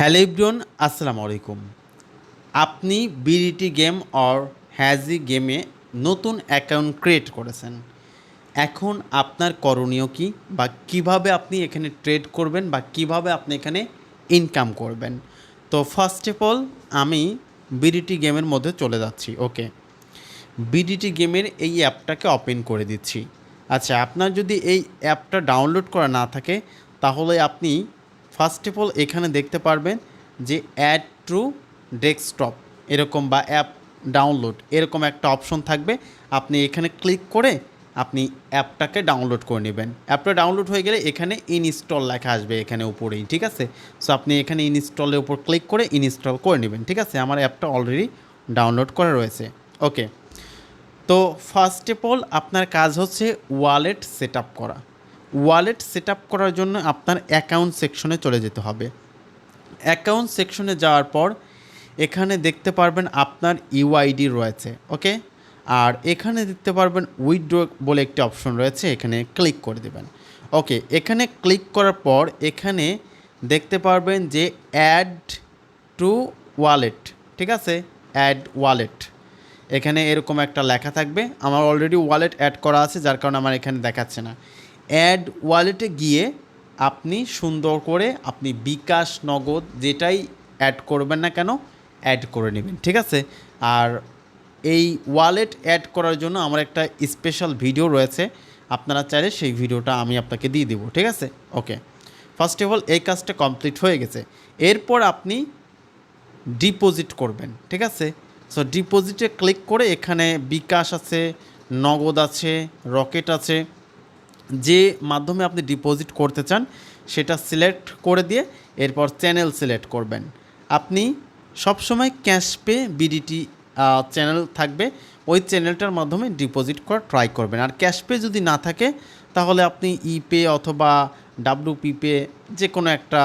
Hello ইব্রিয়ন আসসালামু আলাইকুম। আপনি বিডিটি গেম অর হ্যাজি গেমে নতুন অ্যাকাউন্ট ক্রিয়েট করেছেন। এখন আপনার করণীয় কি বা কীভাবে আপনি এখানে ট্রেড করবেন বা কীভাবে আপনি এখানে ইনকাম করবেন? তো ফার্স্ট অফ অল, আমি বিডিটি গেমের মধ্যে চলে যাচ্ছি, ওকে? বিডিটি গেমের এই অ্যাপটাকে ওপেন করে দিচ্ছি। আচ্ছা আপনার যদি এই অ্যাপটা ডাউনলোড করা না থাকে, তাহলে আপনি ফার্স্ট অফ অল এখানে দেখতে পারবেন যে অ্যাড টু ডেস্কটপ এরকম বা অ্যাপ ডাউনলোড এরকম একটা অপশন থাকবে। আপনি এখানে ক্লিক করে আপনি অ্যাপটাকে ডাউনলোড করে নেবেন। অ্যাপটা ডাউনলোড হয়ে গেলে এখানে ইনস্টল লেখা আসবে এখানে উপরেই, ঠিক আছে? সো আপনি এখানে ইনস্টলের উপর ক্লিক করে ইনস্টল করে নেবেন, ঠিক আছে? আমার অ্যাপটা অলরেডি ডাউনলোড করা রয়েছে। ওকে তো ফার্স্ট অফ অল আপনার কাজ হচ্ছে ওয়ালেট সেট করা। ওয়ালেট সেট করার জন্য আপনার অ্যাকাউন্ট সেকশনে চলে যেতে হবে। অ্যাকাউন্ট সেকশনে যাওয়ার পর এখানে দেখতে পারবেন আপনার ইউআইডি রয়েছে, ওকে? আর এখানে দেখতে পারবেন উইথড্র বলে একটি অপশন রয়েছে, এখানে ক্লিক করে দেবেন। ওকে, এখানে ক্লিক করার পর এখানে দেখতে পারবেন যে অ্যাড টু ওয়ালেট, ঠিক আছে? Add wallet. এখানে এরকম একটা লেখা থাকবে। আমার অলরেডি ওয়ালেট অ্যাড করা আছে, যার কারণে আমার এখানে দেখাচ্ছে না। অ্যাড ওয়ালেটে গিয়ে আপনি সুন্দর করে আপনি বিকাশ, নগদ যেটাই অ্যাড করবেন না কেন, অ্যাড করে নেবেন, ঠিক আছে? আর এই ওয়ালেট অ্যাড করার জন্য আমার একটা স্পেশাল ভিডিও রয়েছে, আপনারা চাইলে সেই ভিডিওটা আমি আপনাকে দিয়ে দেবো, ঠিক আছে? ওকে। ফার্স্ট অফ অল এই কাজটা কমপ্লিট হয়ে গেছে। এরপর আপনি ডিপোজিট করবেন, ঠিক আছে? সো ডিপোজিটে ক্লিক করে এখানে বিকাশ আছে, নগদ আছে রকেট আছে যে মাধ্যমে আপনি ডিপোজিট করতে চান, সেটা সিলেক্ট করে দিয়ে এরপর চ্যানেল সিলেক্ট করবেন। আপনি সবসময় ক্যাশ পে বিডিটি চ্যানেল থাকবে, ওই চ্যানেলটার মাধ্যমে ডিপোজিট করা ট্রাই করবেন। আর ক্যাশ পে যদি না থাকে, তাহলে আপনি ই পে অথবা ডাব্লুপি পে যে কোনো একটা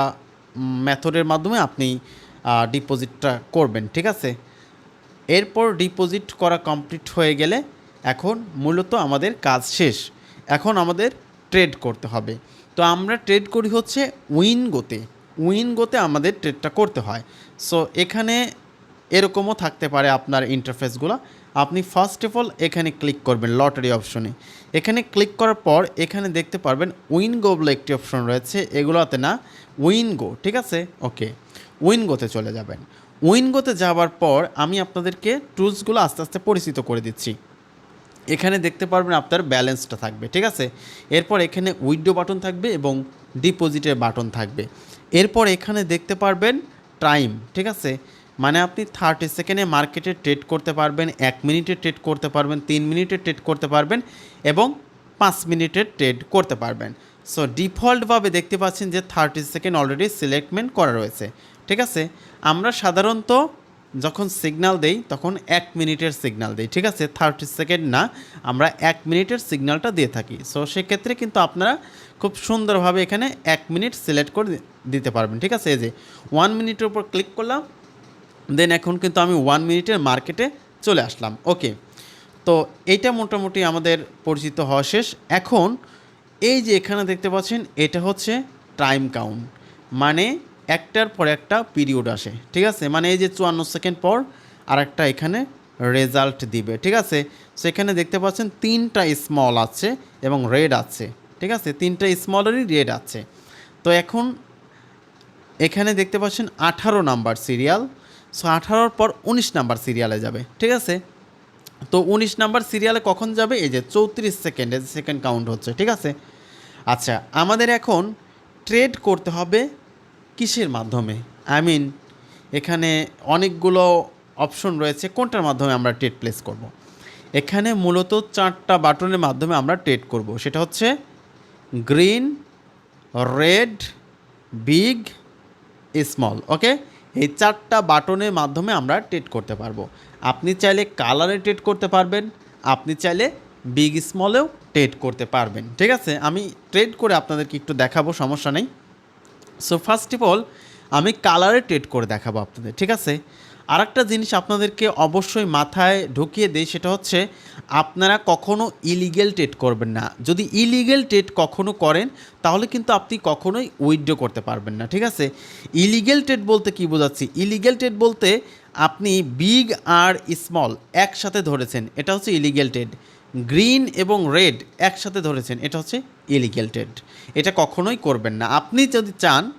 মেথডের মাধ্যমে আপনি ডিপোজিটটা করবেন, ঠিক আছে? এরপর ডিপোজিট করা কমপ্লিট হয়ে গেলে এখন মূলত আমাদের কাজ শেষ। এখন আমাদের ট্রেড করতে হবে। তো আমরা ট্রেড করি হচ্ছে উইনগোতে উইনগোতে আমাদের ট্রেডটা করতে হয়। সো এখানে এরকমও থাকতে পারে আপনার ইন্টারফেসগুলো আপনি ফার্স্ট অফ অল এখানে ক্লিক করবেন লটারি অপশনে এখানে ক্লিক করার পর এখানে দেখতে পারবেন উইনগো বলে একটি অপশন রয়েছে। এগুলোতে না উইনগো ঠিক আছে? ওকে উইনগোতে চলে যাবেন। উইনগোতে যাওয়ার পর আমি আপনাদেরকে টুলসগুলো আস্তে আস্তে পরিচিত করে দিচ্ছি। এখানে দেখতে পারবেন আপনার ব্যালেন্সটা থাকবে, ঠিক আছে? এরপর এখানে উইডো বাটন থাকবে এবং ডিপোজিটের বাটন থাকবে। এরপর এখানে দেখতে পারবেন টাইম, ঠিক আছে? মানে আপনি থার্টি সেকেন্ডে মার্কেটে ট্রেড করতে পারবেন, এক মিনিটে ট্রেড করতে পারবেন, তিন মিনিটে ট্রেড করতে পারবেন এবং পাঁচ মিনিটের ট্রেড করতে পারবেন। সো, ডিফল্টভাবে দেখতে পাচ্ছেন যে থার্টি সেকেন্ড অলরেডি সিলেক্টমেন্ট করা রয়েছে, ঠিক আছে? আমরা সাধারণত যখন সিগনাল দেই, তখন এক মিনিটের সিগনাল দিই, ঠিক আছে? থার্টি সেকেন্ড না, আমরা এক মিনিটের সিগনালটা দিয়ে থাকি। সো সেক্ষেত্রে কিন্তু আপনারা খুব সুন্দরভাবে এখানে এক মিনিট সিলেক্ট করে দিতে পারবেন, ঠিক আছে? এই যে ওয়ান মিনিটের উপর ক্লিক করলাম দেন এখন কিন্তু আমি ওয়ান মিনিটের মার্কেটে চলে আসলাম। ওকে তো, এইটা মোটামুটি আমাদের পরিচিত হওয়া শেষ। এখন, এই যে এখানে দেখতে পাচ্ছেন, এটা হচ্ছে টাইম কাউন্ট মানে একটার পর একটা পিরিয়ড আসে, ঠিক আছে? মানে এই যে চুয়ান্ন সেকেন্ড পর আর একটা এখানে রেজাল্ট দিবে, ঠিক আছে? সেখানে দেখতে পাচ্ছেন তিনটা স্মল আছে এবং রেড আছে, ঠিক আছে? তিনটা স্মলেরই রেড আছে। তো এখন এখানে দেখতে পাচ্ছেন আঠারো নাম্বার সিরিয়াল সো আঠারোর পর উনিশ নাম্বার সিরিয়ালে যাবে, ঠিক আছে? তো উনিশ নাম্বার সিরিয়ালে কখন যাবে? এই যে চৌত্রিশ সেকেন্ডে সেকেন্ড কাউন্ট হচ্ছে, ঠিক আছে? আচ্ছা আমাদের এখন ট্রেড করতে হবে কিসের মাধ্যমে? আই মিন এখানে অনেকগুলো অপশন রয়েছে, কোনটার মাধ্যমে আমরা ট্রেড প্লেস করব। এখানে মূলত চারটা বাটনের মাধ্যমে আমরা ট্রেড করব। সেটা হচ্ছে green red big small okay এই চারটা বাটনের মাধ্যমে আমরা ট্রেড করতে পারব। আপনি চাইলে কালারে ট্রেড করতে পারবেন, আপনি চাইলে বিগ স্মলেও ট্রেড করতে পারবেন, ঠিক আছে? আমি ট্রেড করে আপনাদেরকে একটু দেখাবো, সমস্যা নেই। সো ফার্স্ট অফ অল আমি কালারে ট্রেড করে দেখাবো আপনাদের, ঠিক আছে? আরেকটা জিনিস আপনাদেরকে অবশ্যই মাথায় ঢুকিয়ে দেয় সেটা হচ্ছে আপনারা কখনো ইলিগেল ট্রেড করবেন না। যদি ইলিগেল ট্রেড কখনো করেন, তাহলে কিন্তু আপনি কখনোই উইথড্র করতে পারবেন না, ঠিক আছে? ইলিগেল ট্রেড বলতে কি বোঝাচ্ছি? ইলিগেল ট্রেড বলতে আপনি বিগ আর স্মল একসাথে ধরেছেন, এটা হচ্ছে ইলিগেল ট্রেড গ্রিন এবং রেড একসাথে ধরেছেন, এটা হচ্ছে ইলিগেল ট্রেড এটা কখনোই করবেন না। আপনি যদি চান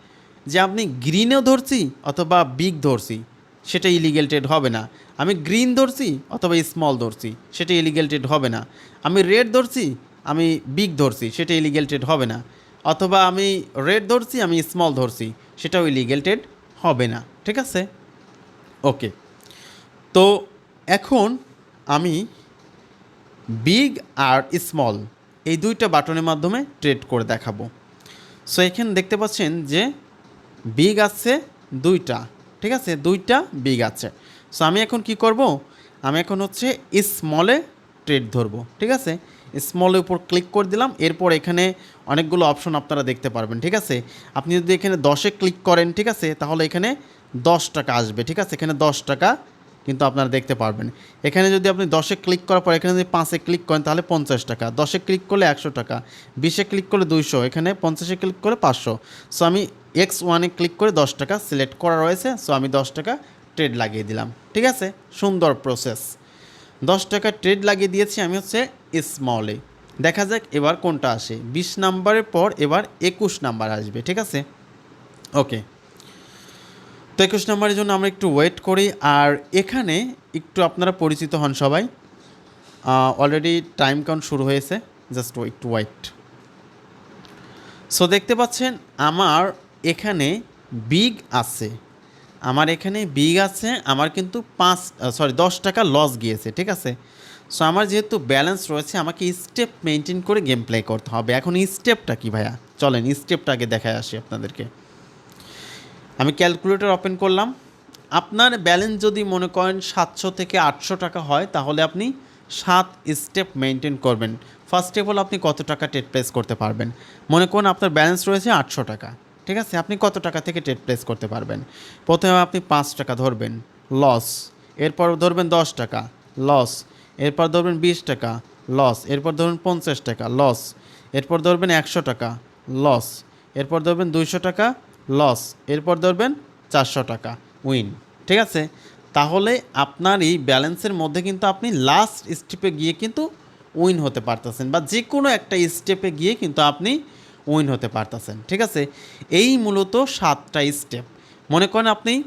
যে আপনি গ্রিনেও ধরছি অথবা বিগ ধরছি, সেটা ইলিগেল ট্রেড হবে না। আমি গ্রিন ধরছি অথবা স্মল ধরছি, সেটা ইলিগেল ট্রেড হবে না। আমি রেড ধরছি, আমি বিগ ধরছি, সেটা ইলিগেল ট্রেড হবে না। অথবা আমি রেড ধরছি, আমি স্মল ধরছি, সেটাও ইলিগেল ট্রেড হবে না। ঠিক আছে? ওকে। তো এখন আমি বিগ আর স্মল, এই দুইটা বাটনের মাধ্যমে ট্রেড করে দেখাবো। সো এখানে দেখতে পাচ্ছেন যে বিগ আছে দুইটা, ঠিক আছে? দুইটা বিগ আছে। সো আমি এখন কি করব? আমি এখন হচ্ছে স্মলে ট্রেড ধরবো, ঠিক আছে? স্মলের উপর ক্লিক করে দিলাম, এরপর এখানে অনেকগুলো অপশন আপনারা দেখতে পারবেন, ঠিক আছে? আপনি যদি এখানে দশে ক্লিক করেন, ঠিক আছে? তাহলে এখানে দশ টাকা আসবে, ঠিক আছে? এখানে দশ টাকা কিন্তু আপনারা দেখতে পারবেন। এখানে যদি আপনি দশে ক্লিক করার পর, এখানে যদি পাঁচে ক্লিক করেন, তাহলে পঞ্চাশ টাকা। দশে ক্লিক করলে একশো টাকা। বিশে ক্লিক করলে দুইশো। এখানে পঞ্চাশে ক্লিক করে পাঁচশো। সো আমি এক্স ওয়ানে ক্লিক করে দশ টাকা সিলেক্ট করা রয়েছে। সো আমি দশ টাকা ট্রেড লাগিয়ে দিলাম। ঠিক আছে? সুন্দর প্রসেস দশ টাকা ট্রেড লাগিয়ে দিয়েছি আমি হচ্ছে স্মলে দেখা যাক এবার কোনটা আসে। বিশ নাম্বারের পর এবার একুশ নাম্বার আসবে। ঠিক আছে? ওকে তো একুশ নম্বরের জন্য আমরা একটু ওয়েট করি। আর এখানে একটু আপনারা পরিচিত হন সবাই। অলরেডি টাইম কাউন্ট শুরু হয়েছে। জাস্ট একটু ওয়েট সো দেখতে পাচ্ছেন, আমার এখানে বিগ আছে। আমার এখানে বিগ আছে, আমার কিন্তু পাঁচ সরি দশ টাকা লস গিয়েছে, ঠিক আছে? সো আমার যেহেতু ব্যালেন্স রয়েছে, আমাকে স্টেপ মেনটেন করে গেম প্লে করতে হবে। এখন স্টেপটা কি ভাইয়া? চলেন স্টেপটা আগে দেখায় আসি আপনাদেরকে। আমি ক্যালকুলেটর ওপেন করলাম। আপনার ব্যালেন্স যদি মনে করেন সাতশো থেকে আটশো টাকা হয়, তাহলে আপনি সাত স্টেপ মেনটেন করবেন। ফার্স্ট স্টেপ হলো আপনি কত টাকা টেট প্লেস করতে পারবেন। মনে করুন আপনার ব্যালেন্স রয়েছে আটশো টাকা, ঠিক আছে? আপনি কত টাকা থেকে টেট প্লেস করতে পারবেন? প্রথমে আপনি পাঁচ টাকা ধরবেন, লস। এরপর ধরবেন দশ টাকা, লস। এরপর ধরবেন বিশ টাকা, লস। এরপর ধরবেন পঞ্চাশ টাকা, লস। এরপর ধরবেন একশো টাকা, লস। এরপর ধরবেন দুইশো টাকা লস। এরপর ধরবেন চারশো টাকা। উইন। ঠিক আছে? তাহলে আপনার এই ব্যালেন্সের মধ্যে কিন্তু আপনি লাস্ট স্টেপে গিয়ে কিন্তু উইন হতে পারতেছেন বা যে কোনো একটা স্টেপে গিয়ে কিন্তু আপনি উইন হতে পারতেছেন। ঠিক আছে? এই মূলত সাতটা স্টেপ মনে করেন আপনি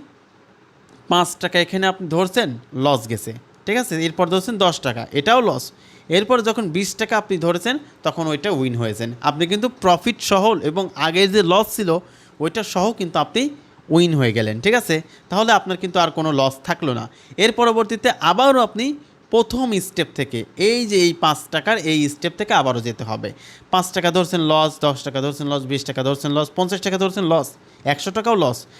পাঁচ টাকা এখানে আপনি ধরছেন লস গেছে। ঠিক আছে? এরপর ধরছেন দশ টাকা, এটাও লস এরপর যখন বিশ টাকা আপনি ধরেছেন, তখন ওইটা উইন হয়েছেন। আপনি কিন্তু প্রফিট সহল এবং আগে যে লস ছিল ওইটা সহ কিন্তু আপনি উইন হয়ে গেলেন, ঠিক আছে? তাহলে আপনার কিন্তু আর কোনো লস থাকল না। এর পরবর্তীতে আবারও আপনি প্রথম স্টেপ থেকে, এই যে এই পাঁচ টাকার এই স্টেপ থেকে আবারও যেতে হবে। পাঁচ টাকা ধরছেন লস দশ টাকা ধরছেন লস বিশ টাকা ধরছেন লস পঞ্চাশ টাকা ধরছেন লস একশো টাকাও লস